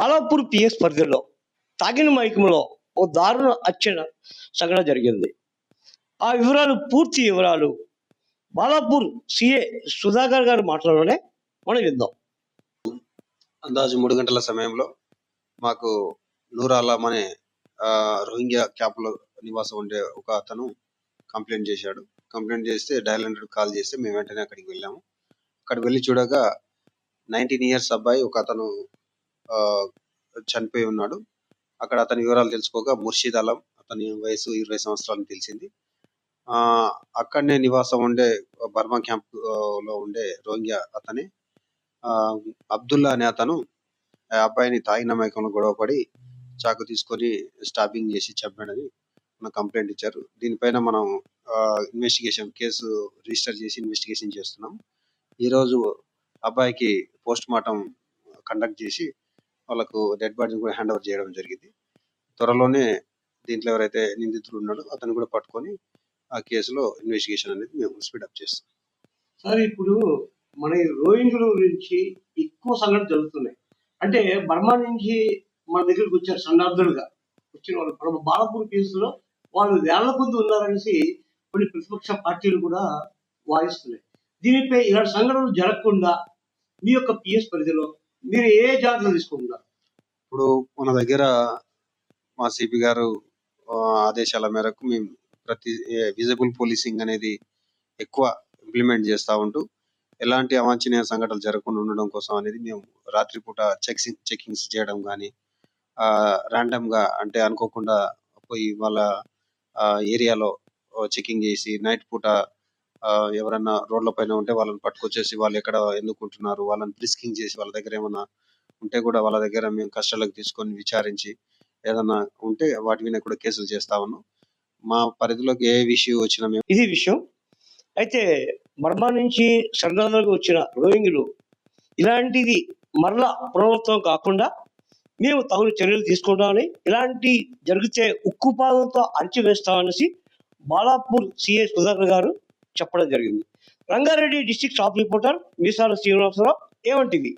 Balapur PS పరిధిలో తాగిన మైకంలో ఓ దారుణ హత్య సంఘటన జరిగింది. ఆ వివరాలు పూర్తి వివరాలు బాలాపూర్ సిఏ సుధాకర్ గారు మాటలోనే మనం విందాం. అందాజు మూడు గంటల సమయంలో మాకు నూరాలం అనే రోహింగ్యా క్యాంప్లో నివాసం ఉండే ఒక అతను కంప్లైంట్ చేశాడు. కంప్లైంట్ చేస్తే డయల్ హండ్రెడ్ కాల్ చేస్తే మేము వెంటనే అక్కడికి వెళ్ళాము. అక్కడికి వెళ్ళి చూడగా నైన్టీన్ ఇయర్స్ అబ్బాయి ఒక అతను చనిపోయి ఉన్నాడు. అక్కడ అతని వివరాలు తెలుసుకోగా ముర్షిద్ అలం అతని వయసు ఇరవై సంవత్సరాలని తెలిసింది. ఆ అక్కడనే నివాసం ఉండే బర్మా క్యాంప్లో ఉండే రోహింగ్యా అతని. ఆ, అబ్దుల్లా అనే అతను ఆ అబ్బాయిని తాగిన మైకంలో గొడవపడి చాకు తీసుకొని స్టాబింగ్ చేసి చంపాడని మన కంప్లైంట్ ఇచ్చారు. దీనిపైన మనం ఇన్వెస్టిగేషన్ కేసు రిజిస్టర్ చేసి ఇన్వెస్టిగేషన్ చేస్తున్నాం. ఈ రోజు అబ్బాయికి పోస్ట్ మార్టం కండక్ట్ చేసి వాళ్ళకు డెడ్ బాడీని కూడా హ్యాండ్ ఓవర్ చేయడం జరిగింది. త్వరలోనే దీంట్లో ఎవరైతే నిందితుడు ఉన్నాడో అతను కూడా పట్టుకొని ఆ కేసులో ఇన్వెస్టిగేషన్ అనేది మేము స్పీడప్ చేస్తాం. సార్ ఇప్పుడు మన రోహింగ్ల గురించి ఎక్కువ సంఘటన జరుగుతున్నాయి. అంటే బర్మా నుంచి మన దగ్గరికి వచ్చారు సన్నార్థులుగా వచ్చిన వాళ్ళు మన బాలపూర్ కేసులో వాళ్ళు వేల కొద్ది ఉన్నారనేసి కొన్ని ప్రతిపక్ష పార్టీలు కూడా వాయిస్తున్నాయి. దీనిపై ఇలాంటి సంఘటనలు జరగకుండా మీ యొక్క పిఎస్ పరిధిలో మీరు ఏ జాగ్రత్తలు తీసుకుంటారు ఇప్పుడు మన దగ్గర మా సిపి గారు ఆ, ఆదేశాల మేరకు మేము ప్రతి విజిబుల్ పోలీసింగ్ అనేది ఎక్కువ ఇంప్లిమెంట్ చేస్తూ ఉంటూ ఎలాంటి అవాంఛనీయ సంఘటనలు జరగకుండా ఉండడం కోసం అనేది మేము రాత్రిపూట చెక్సింగ్ చెకింగ్స్ చేయడం కానీ ర్యాండమ్గా అంటే అనుకోకుండా పోయి వాళ్ళ ఏరియాలో చెకింగ్ చేసి నైట్ పూట ఎవరన్నా రోడ్ల పైన ఉంటే వాళ్ళని పట్టుకొచ్చేసి వాళ్ళు ఎక్కడ ఎన్నుకుంటున్నారు వాళ్ళని ప్రిస్కింగ్ చేసి వాళ్ళ దగ్గర ఏమన్నా ఉంటే కూడా వాళ్ళ దగ్గర మేము కష్టాలకు తీసుకొని విచారించి ఏదన్నా ఉంటే వాటి మీద కూడా కేసులు చేస్తా ఉన్నాం. మా పరిధిలోకి ఏ విషయం వచ్చినా మేము ఇది విషయం. అయితే మర్మా నుంచి సంఘటనలకు వచ్చిన రోహింగ్లు ఇలాంటిది మరలా పునరావృతం కాకుండా మేము తగు చర్యలు తీసుకుంటామని ఇలాంటి జరిగితే ఉక్కుపాదంతో అణచివేస్తామనేసి బాలాపూర్ సిఐ సుధాకర్ గారు చెప్పడం జరిగింది. Rangareddy district staff reporter Meesala Srinivasarao ఏమంటివి